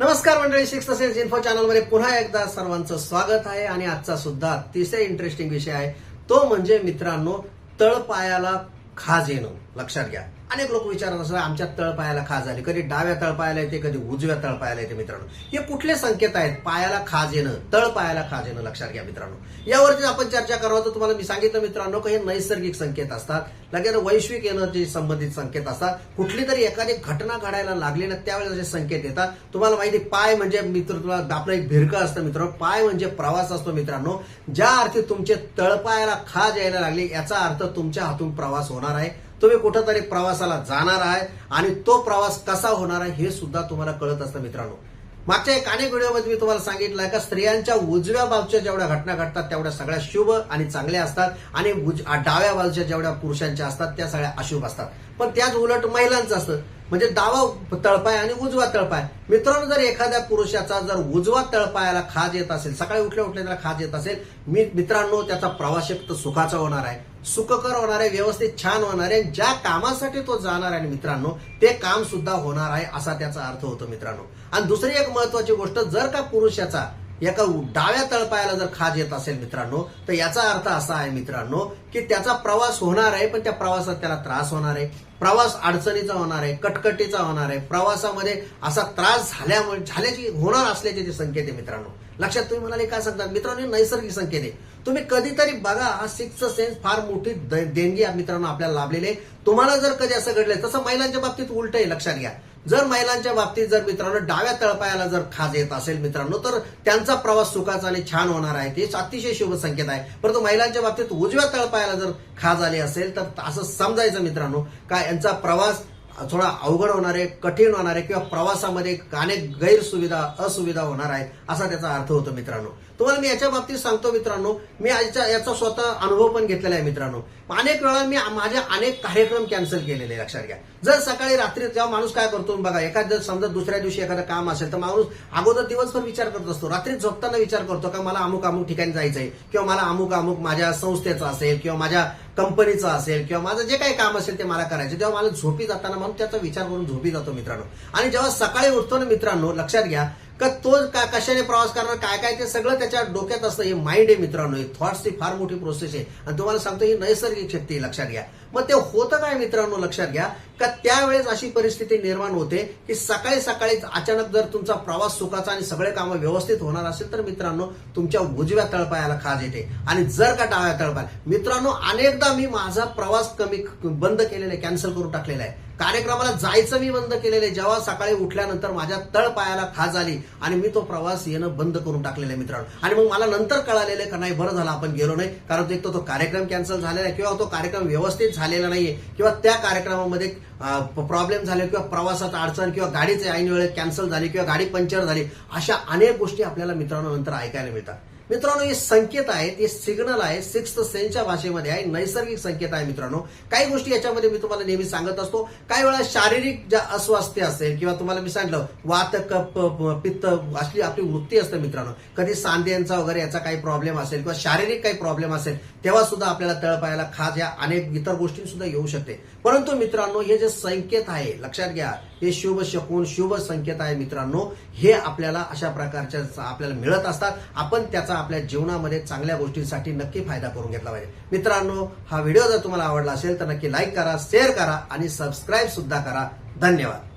नमस्कार मंडळी सिक्स तसेच इन्फो चॅनलमध्ये पुन्हा एकदा सर्वांचं स्वागत आहे आणि आजचा सुद्धा अतिशय इंटरेस्टिंग विषय आहे. तो म्हणजे मित्रांनो तळपायाला खाज येणं. लक्षात घ्या. अनेक लोक विचारत असतात आमच्या तळपायाला खाज आली. कधी डाव्या तळपायाला येते कधी उजव्या तळपायाला येते मित्रांनो. हे कुठले संकेत आहेत? पायाला खाज येणं तळपायाला खाज येणं लक्षात घ्या मित्रांनो. यावरती आपण चर्चा करावं तर तुम्हाला मी सांगितलं मित्रांनो की हे नैसर्गिक संकेत असतात. लगेच वैश्विक एनर्जी संबंधित संकेत असतात. कुठली तरी एखादी घटना घडायला लागली ना त्यावेळेस असे संकेत येतात. तुम्हाला माहिती पाय म्हणजे मित्र तुला आपलं एक भिरकं असतं मित्रांनो. पाय म्हणजे प्रवास असतो मित्रांनो. ज्या अर्थी तुमचे तळपायाला खाज यायला लागली याचा अर्थ तुमच्या हातून प्रवास होणार आहे. तुम्ही कुठंतरी प्रवासाला जाणार आहे आणि तो प्रवास कसा होणार आहे हे सुद्धा तुम्हाला कळत असतं मित्रांनो. मागच्या एक अनेक व्हिडिओमध्ये मी तुम्हाला सांगितलं आहे का स्त्रियांच्या उजव्या बाजूच्या जेवढ्या घटना घडतात तेवढ्या सगळ्या शुभ आणि चांगल्या असतात आणि उज- डाव्या बाजूच्या जेवढ्या पुरुषांच्या असतात त्या सगळ्या अशुभ असतात. पण त्याच उलट महिलांचं असतं. म्हणजे डावा तळपाय आणि उजवा तळपाय. मित्रांनो जर एखाद्या पुरुषाचा जर उजवा तळपायाला खाज येत असेल सकाळी उठल्या उठल्या त्याला खाज येत असेल मी मित्रांनो त्याचा प्रवास एक तर सुखाचा होणार आहे. सुखकर होणार आहे व्यवस्थित छान होणार आहे. ज्या कामासाठी तो जाणार आहे मित्रांनो ते काम सुद्धा होणार आहे असा त्याचा अर्थ होतो मित्रांनो. आणि दुसरी एक महत्वाची गोष्ट जर का पुरुषाचा एका डाव्या तळपायाला जर खाज येत असेल मित्रांनो तर याचा अर्थ असा आहे मित्रांनो की त्याचा प्रवास होणार आहे पण त्या प्रवासात त्याला त्रास होणार आहे. प्रवास अडचणीचा होणार आहे कटकटीचा होणार आहे. प्रवासामध्ये असा त्रास झाल्यामुळे झाल्याची होणार असल्याचे ते संकेत आहे मित्रांनो. लक्षात तुम्ही म्हणाले काय सांगतात? मित्रांनो नैसर्गिक संकेत आहे. तुम्ही कधीतरी बघा हा सिक्स सेन्स फार मोठी देणगी मित्रांनो आपल्याला लाभलेली आहे. तुम्हाला जर कधी असं घडलंय तसं महिलांच्या बाबतीत उलट आहे लक्षात घ्या. जर महिलांच्या बाबतीत जर मित्रांनो डाव्या तळपायाला जर खाज येत असेल मित्रांनो तर त्यांचा प्रवास सुखाचा आणि छान होणार आहे. ते अतिशय शुभ संकेत आहे. परंतु महिलांच्या बाबतीत उजव्या तळपायाला जर खाज आली असेल तर असं समजायचं मित्रांनो का यांचा प्रवास थोडा अवघड होणार आहे कठीण होणार आहे किंवा प्रवासामध्ये अनेक गैरसुविधा असुविधा होणार आहे असा त्याचा अर्थ होतो मित्रांनो. तुम्हाला मी याच्या बाबतीत सांगतो मित्रांनो मी याचा याचा स्वतः अनुभव पण घेतलेला आहे मित्रांनो. अनेक वेळा मी माझे अनेक कार्यक्रम कॅन्सल केलेले आहे, लक्षात घ्या. जर सकाळी रात्री जेव्हा माणूस काय करतो बघा एखादं समजा दुसऱ्या दिवशी एखादं काम असेल तर माणूस अगोदर दिवसभर विचार करत असतो. रात्री झोपताना विचार करतो का मला अमुक अमुक ठिकाणी जायचंय किंवा मला अमुक अमुक माझ्या संस्थेचं असेल किंवा माझ्या कंपनीचं असेल किंवा माझं जे काही काम असेल ते मला करायचं. तेव्हा मला झोपी जाताना म्हणून त्याचा विचार करून झोपी जातो मित्रांनो. आणि जेव्हा सकाळी उठतो ना मित्रांनो लक्षात घ्या का तो का कशाने प्रवास करणार काय काय ते सगळं त्याच्या डोक्यात असतं. हे माइंड आहे मित्रांनो हे थॉट्सची फार मोठी प्रोसेस आहे. आणि तुम्हाला सांगतो ही नैसर्गिक शक्ती आहे, लक्षात घ्या. मग ते होतं काय मित्रांनो लक्षात घ्या. का त्यावेळेस अशी परिस्थिती निर्माण होते की सकाळी सकाळी अचानक जर तुमचा प्रवास सुखाचा आणि सगळे कामं व्यवस्थित होणार असेल तर मित्रांनो तुमच्या उजव्या तळपायाला खाज येते. आणि जर का डाव्या तळपाय मित्रांनो अनेकदा मी माझा प्रवास कमी बंद केलेला आहे कॅन्सल करून टाकलेला आहे. कार्यक्रमाला जायचं मी बंद केलेलं आहे. जेव्हा सकाळी उठल्यानंतर माझ्या तळपायाला खाज आली आणि मी तो प्रवास येणं बंद करून टाकलेलं आहे मित्रांनो. आणि मग मला नंतर कळालेलं आहे का नाही बरं झालं आपण गेलो नाही. कारण एक तर तो कार्यक्रम कॅन्सल झालेला आहे किंवा तो कार्यक्रम व्यवस्थित झालेला नाहीये किंवा त्या कार्यक्रमामध्ये प्रॉब्लेम झाले किंवा प्रवासात अडचण किंवा गाडीचे ऐन वेळेत कॅन्सल झाली किंवा गाडी पंक्चर झाली अशा अनेक गोष्टी आपल्याला मित्रांनो नंतर ऐकायला मिळतात. मित्रांनो हे संकेत आहेत हे सिग्नल आहे सिक्स सेन्सच्या भाषेमध्ये आहे. नैसर्गिक संकेत आहे मित्रांनो. काही गोष्टी याच्यामध्ये मी तुम्हाला नेहमी सांगत असतो. काही वेळा शारीरिक ज्या अस्वास्थ्य असेल किंवा तुम्हाला मी सांगितलं वात कप पित्त असली आपली वृत्ती असते मित्रांनो. कधी सांध्यांचा वगैरे याचा काही प्रॉब्लेम असेल किंवा शारीरिक काही प्रॉब्लेम असेल तेव्हा सुद्धा आपल्याला तळपायाला खाज या अनेक इतर गोष्टी सुद्धा येऊ शकते. परंतु मित्रांनो हे जे संकेत आहे लक्षात घ्या. हे शुभ शकून शुभ संकेत आहे मित्रांनो. हे आपल्याला अशा प्रकारच्या आपल्याला मिळत असतात. आपण त्याचा आपल्या जीवनामध्ये चांगल्या गोष्टींसाठी नक्की फायदा करून घेतला पाहिजे. मित्रांनो हा व्हिडिओ जर तुम्हाला आवडला असेल तर नक्की लाईक करा शेअर करा आणि सबस्क्राईब सुद्धा करा. धन्यवाद.